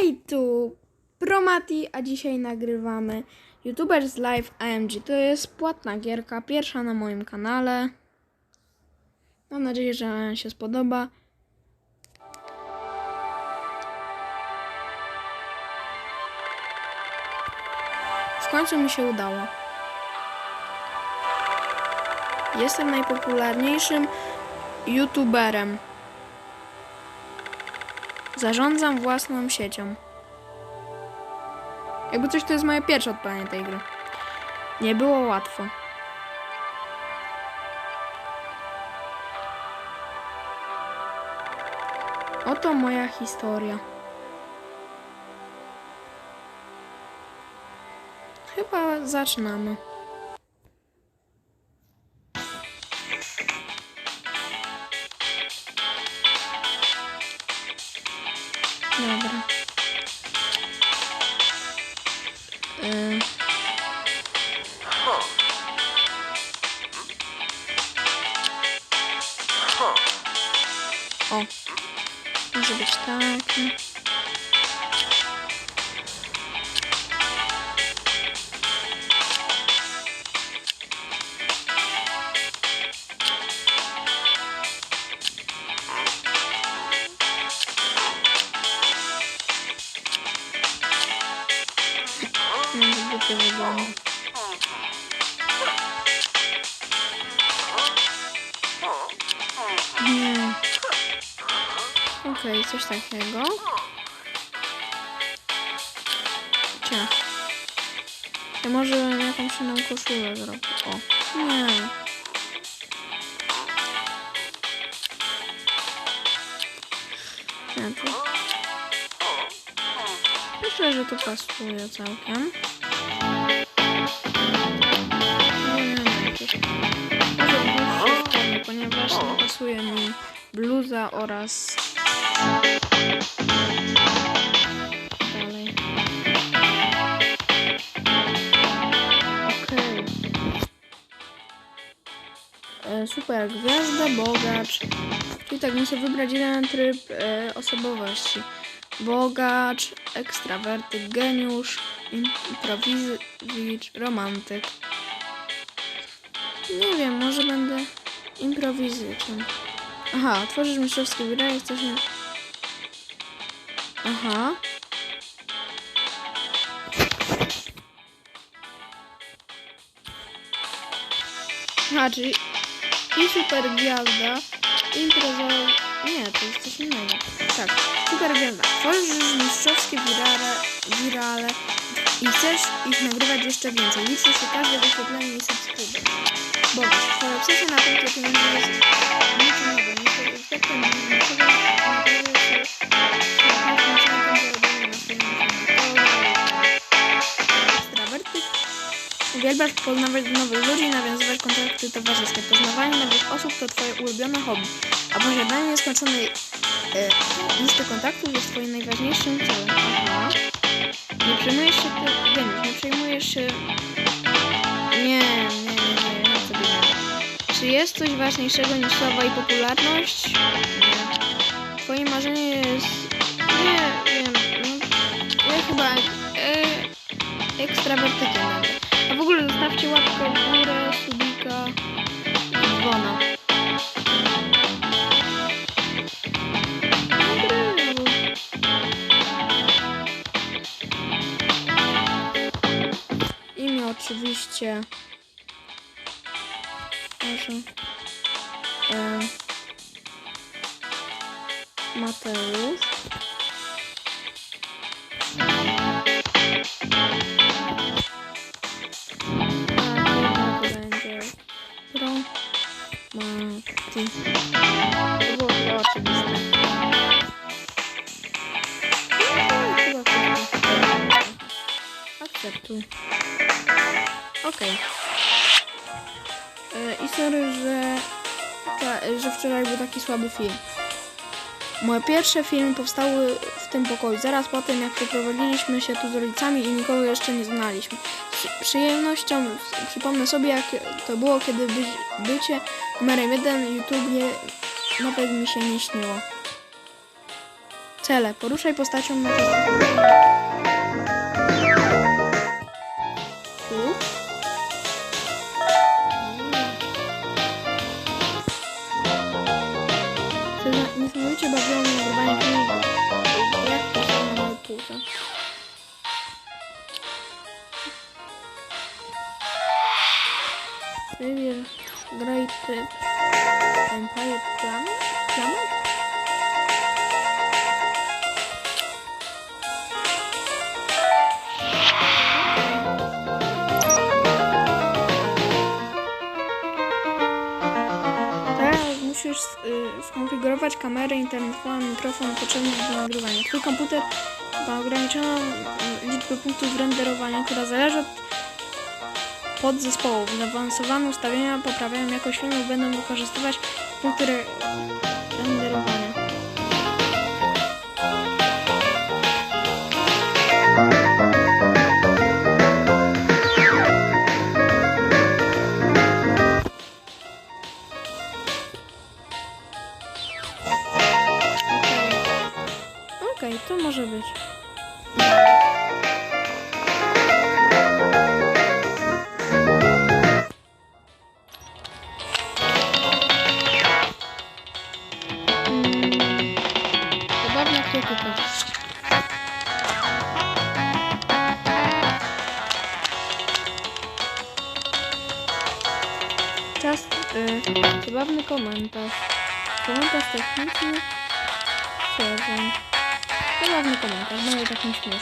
Hej, tu Promati, a dzisiaj nagrywamy YouTubers Live AMG. To jest płatna gierka, pierwsza na moim kanale. Mam nadzieję, że się spodoba. W końcu mi się udało. Jestem najpopularniejszym YouTuberem. Zarządzam własną siecią. Jakby coś to jest moje pierwsze odpalenie tej gry. Nie było łatwo. Oto moja historia. Chyba zaczynamy. Okej, coś takiego. Cia. Ja może jakąś inną koszulę zrobię. O. Nie. Nie, to... Myślę, że to pasuje całkiem. Super gwiazda, bogacz. Czyli tak, muszę wybrać jeden tryb e, osobowości. Bogacz, ekstrawertyk, geniusz, improwizowicz, romantyk. Nie wiem, może będę improwizaczem. Aha, tworzysz mistrzowskie wyrazy, chcesz nie... Aha. Aha, czyli i super gwiazda, imprezowa... Nie, to jest coś innego. Tak, super gwiazda. Tworzysz mistrzowskie wirale, wirale i chcesz ich nagrywać jeszcze więcej. Liczy się każde wyświetlenie i subskrypcja. Bogacz, twoja obsesja na punkcie pieniędzy jest niczym nowym. Niczym efektem niczego naprawdę się Ekstrawertyk. Uwielbiasz poznawać nowych ludzi, nawiązywać kontakty towarzyskie. Poznawanie nowych osób to twoje ulubione hobby, a posiadanie nieskończonej e, listy kontaktów jest twoim najważniejszym celem. Aha. Nie przejmujesz się tym, nie przejmujesz się... Nie, nie, nie, nie, ja sobie nie. Czy jest coś ważniejszego niż sława i popularność? Nie. Twoje marzenie jest... Nie wiem, no, ja chyba e, ekstrawertykiem ogóle zostawcie łapkę w górę, subika i dzwona. Imię oczywiście. Może. Mateusz. Mati. To było chyba oczywiste. Akceptuj. Okej. E, I sorry, że, ta, że wczoraj był taki słaby film. Moje pierwsze filmy powstały w tym pokoju, zaraz po tym jak przeprowadziliśmy się tu z rodzicami i nikogo jeszcze nie znaliśmy. Przyjemnością przypomnę sobie, jak to było, kiedy by, bycie numerem jeden YouTube nie, nawet mi się nie śniło. Cele. Poruszaj postacią na Great Empire Plan? Planet? Teraz musisz y, skonfigurować kamerę internetową, mikrofon potrzebny do nagrywania. Twój komputer ma ograniczoną y, liczbę punktów renderowania, która zależy od podzespołów. Zaawansowane ustawienia poprawiają jakość filmu, będą wykorzystywać punkty re renderowania. Okej, okay, to może być.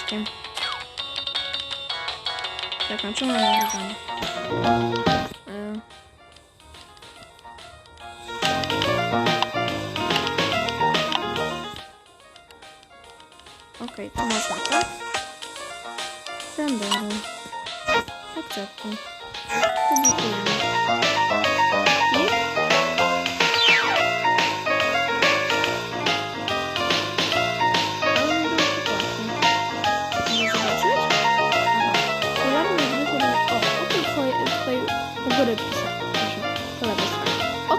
Takim śmieszkiem. Zakończymy nagrywanie. Y. Okej, to można, tak? Renderuj. Akceptuj. Publikujemy.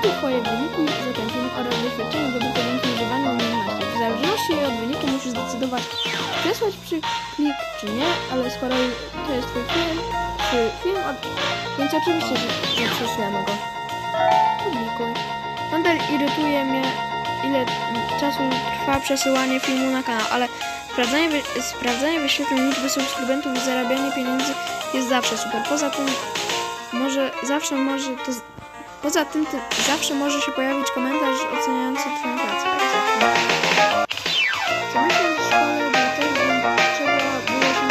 Oto twoje wyniki zakończenia oraz doświadczenia zdobyte dzięki używaniu umiejętności. W zależności od wyniku musisz zdecydować, przesłać przy klik czy nie, ale skoro to jest twój film, twój film, od... więc oczywiście, że, że prześlemy go. Publikuj. Nadal irytuje mnie, ile czasu trwa przesyłanie filmu na kanał, ale sprawdzanie, wy... sprawdzanie wyświetleń liczby subskrybentów i zarabianie pieniędzy jest zawsze super. Poza tym może zawsze może to poza tym ty, zawsze może się pojawić komentarz oceniający twoją pracę. Co myślę, że był też bym trzeba było się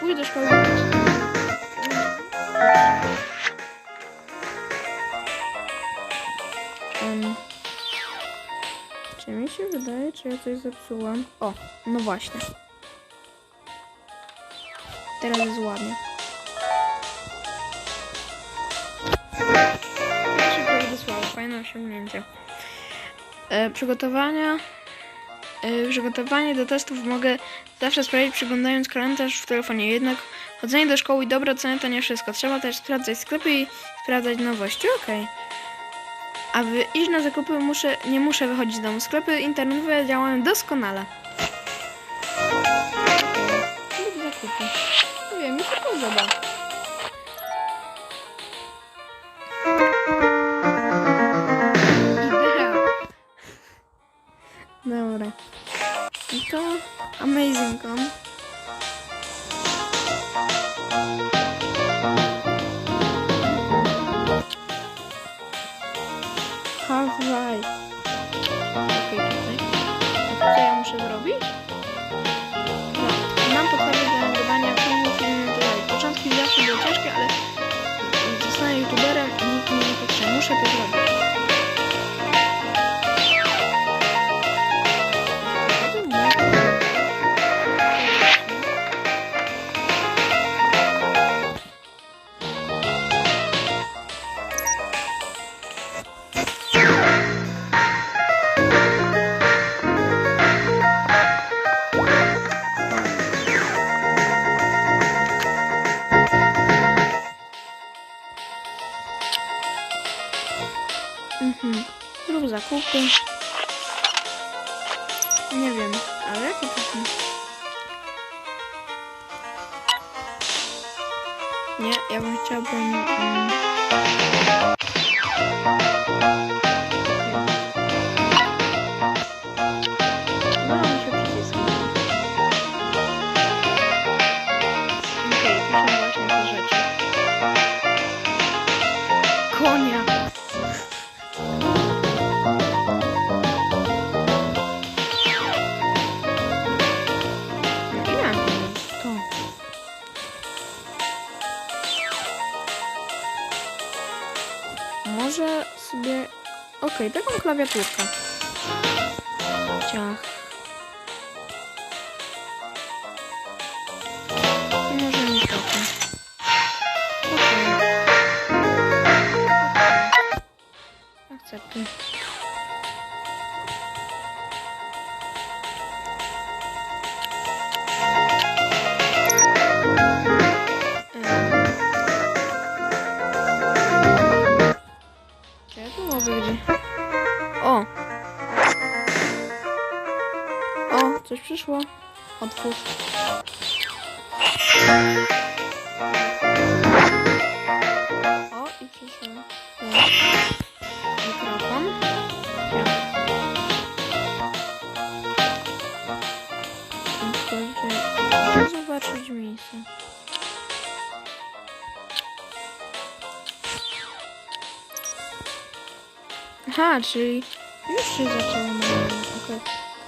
Pójdę do szkoły. Em, Czy mi się wydaje, czy ja coś zepsułam? O, no właśnie. Teraz jest ładnie. Fajne osiągnięcie. E, przygotowania. E, przygotowanie do testów mogę zawsze sprawdzić przeglądając kalendarz w telefonie. Jednak chodzenie do szkoły i dobre oceny to nie wszystko. Trzeba też sprawdzać sklepy i sprawdzać nowości. Okej. Aby iść na zakupy muszę, nie muszę wychodzić z domu. Sklepy internetowe działają doskonale. Okej, przyszło. Otwórz. O, i przyszło. Mikrofon. Zobaczyć miejsce. Aha, czyli już się zaczęło Okej. To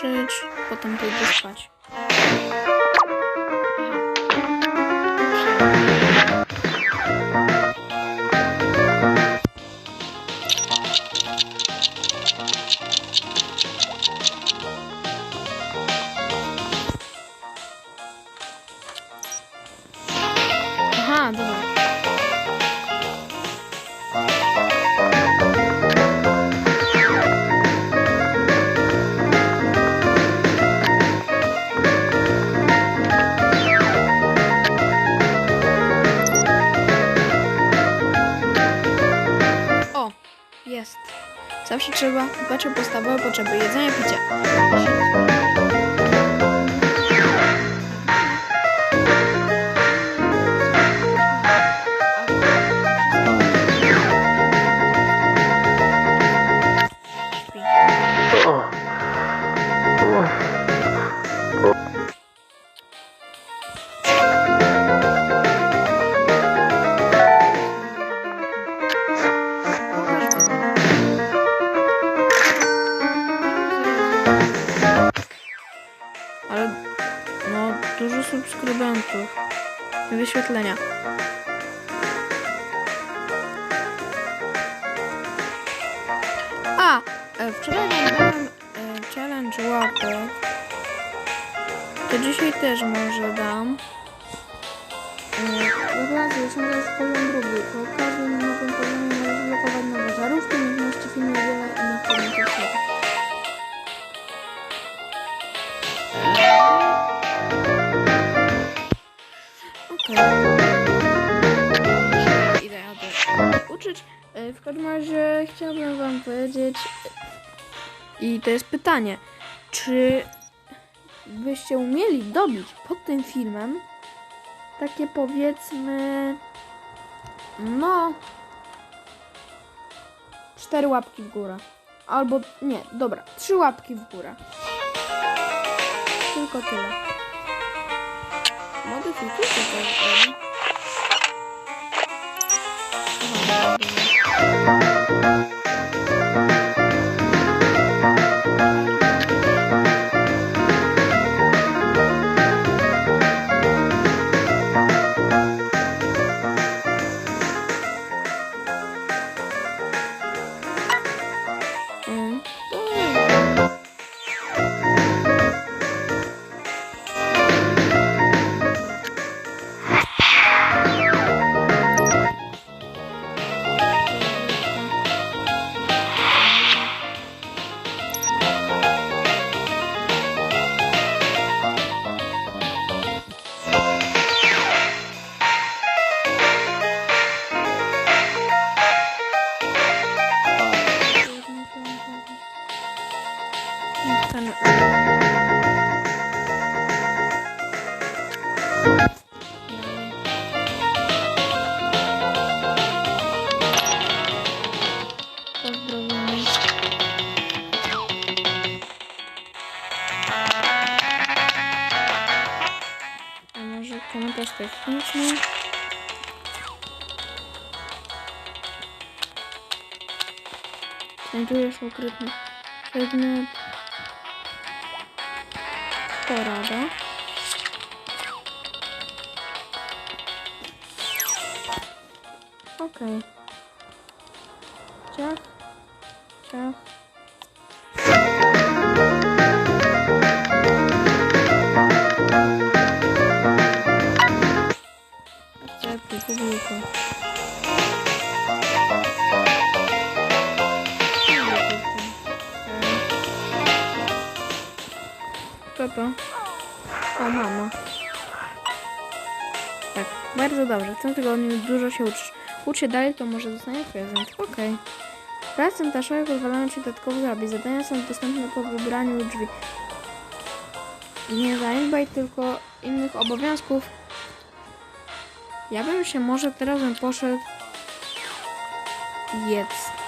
uczyć, potem pójdę spać. Jest. Zawsze trzeba dbać o podstawowe potrzeby jedzenia, picia. Wczoraj dałem e, challenge łapek. To dzisiaj też może dam. Wyrazy są teraz poziom drugi. Po każdym nowym poziomie możesz blokować nowe zarówki, umiejętności filmu i wiele innych podmiotów. Okej. Idę ja to uczyć. E, W każdym razie chciałabym wam powiedzieć i to jest pytanie, czy byście umieli dobić pod tym filmem takie powiedzmy no cztery łapki w górę. Albo nie, dobra, trzy łapki w górę. Tylko tyle. Modyfikujcie to. Eli. Techniczny. Znajdujesz ukryty przedmiot. Porada. Okej. Ciach. To? O, mama. Tak, bardzo dobrze. W tym tygodniu dużo się uczysz. Ucz się dalej, to może dostanie prezent. Okej. Pracę taszową pozwalają Ci dodatkowo zrobić. Zadania są dostępne po wybraniu drzwi. Nie zaniedbaj tylko innych obowiązków. Ja bym się może teraz bym poszedł jedz.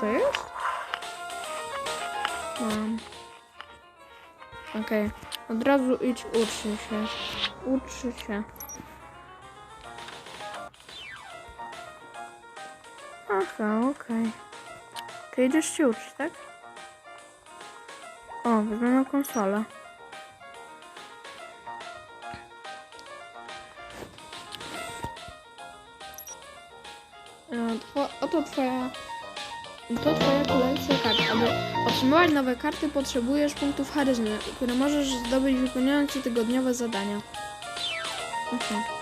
Co jest? Mam. Okej. Od razu idź ucz się. Ucz się. Aha, okej. Ty idziesz się uczyć, tak? O, wygląda konsola. E, two- Oto twoja... To twoja kolekcja kart. Aby otrzymywać nowe karty potrzebujesz punktów charyzmy, które możesz zdobyć wypełniając tygodniowe zadania. Mhm.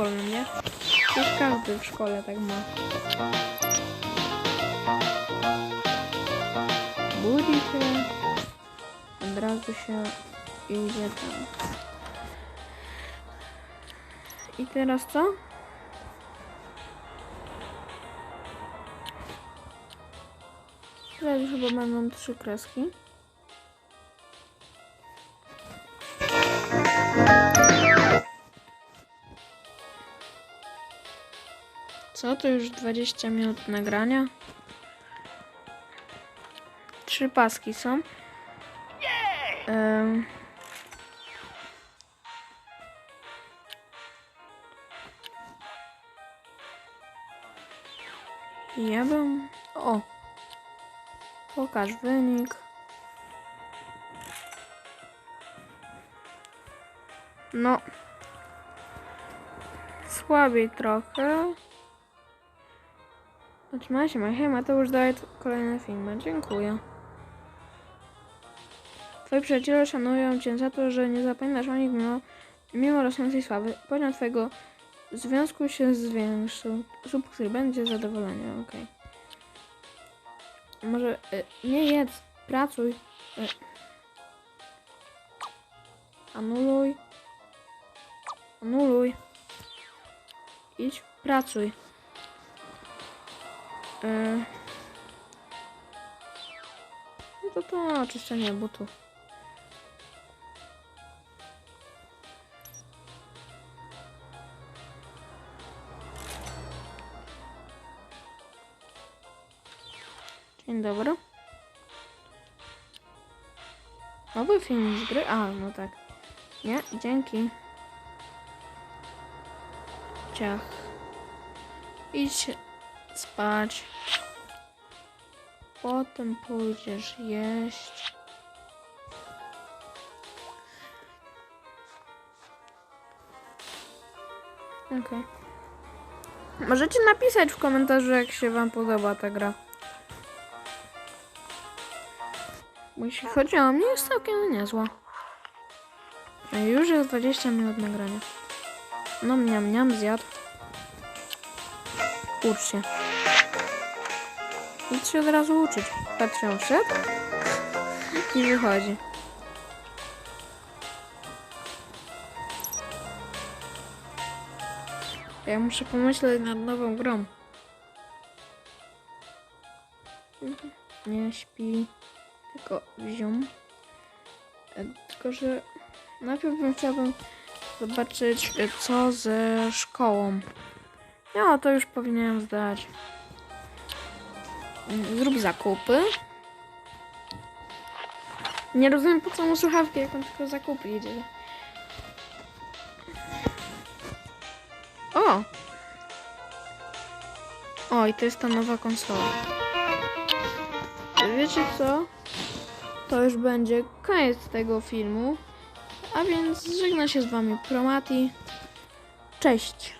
Szkolnym, nie? Już każdy w szkole tak ma. Budzi się, od razu się idzie tam. I teraz co? Teraz chyba będą trzy kreski. Co to już 20 minut nagrania? Trzy paski są. Em. Ja bym. O! Pokaż wynik. No. Słabiej trochę. Zatrzymaj się, hej daję t- kolejne filmy. Dziękuję. Twoi przyjaciele szanują cię za to, że nie zapominasz o nich mimo, mimo rosnącej sławy. Poziom twojego związku się zwiększył. Subskryb będzie zadowolenie, okej. Może y, nie jedz, pracuj. Y. Anuluj. Anuluj. Idź, pracuj. Yy. No to to oczyszczenie butów. Dzień dobry. Nowy film z gry? A, no tak. Nie, dzięki. Ciach. Idź spać. Potem pójdziesz jeść. Okej. Możecie napisać w komentarzu, jak się wam podoba ta gra. Bo jeśli chodzi o mnie, jest całkiem niezła. Już jest 20 minut nagrania. No mniam, mniam, zjadł. Się. Idź się od razu uczyć. Patrzę, wszedł i wychodzi. Ja muszę pomyśleć nad nową grą. Mhm. Nie śpi, tylko wziął. E, Tylko, że najpierw bym chciałbym zobaczyć, e, co ze szkołą. Ja to już powinienem zdać. Zrób zakupy. Nie rozumiem po co mu słuchawki, jak on tylko zakupy. O! O, i to jest ta nowa konsola. Wiecie co? To już będzie koniec tego filmu. A więc żegna się z wami Promati. Cześć!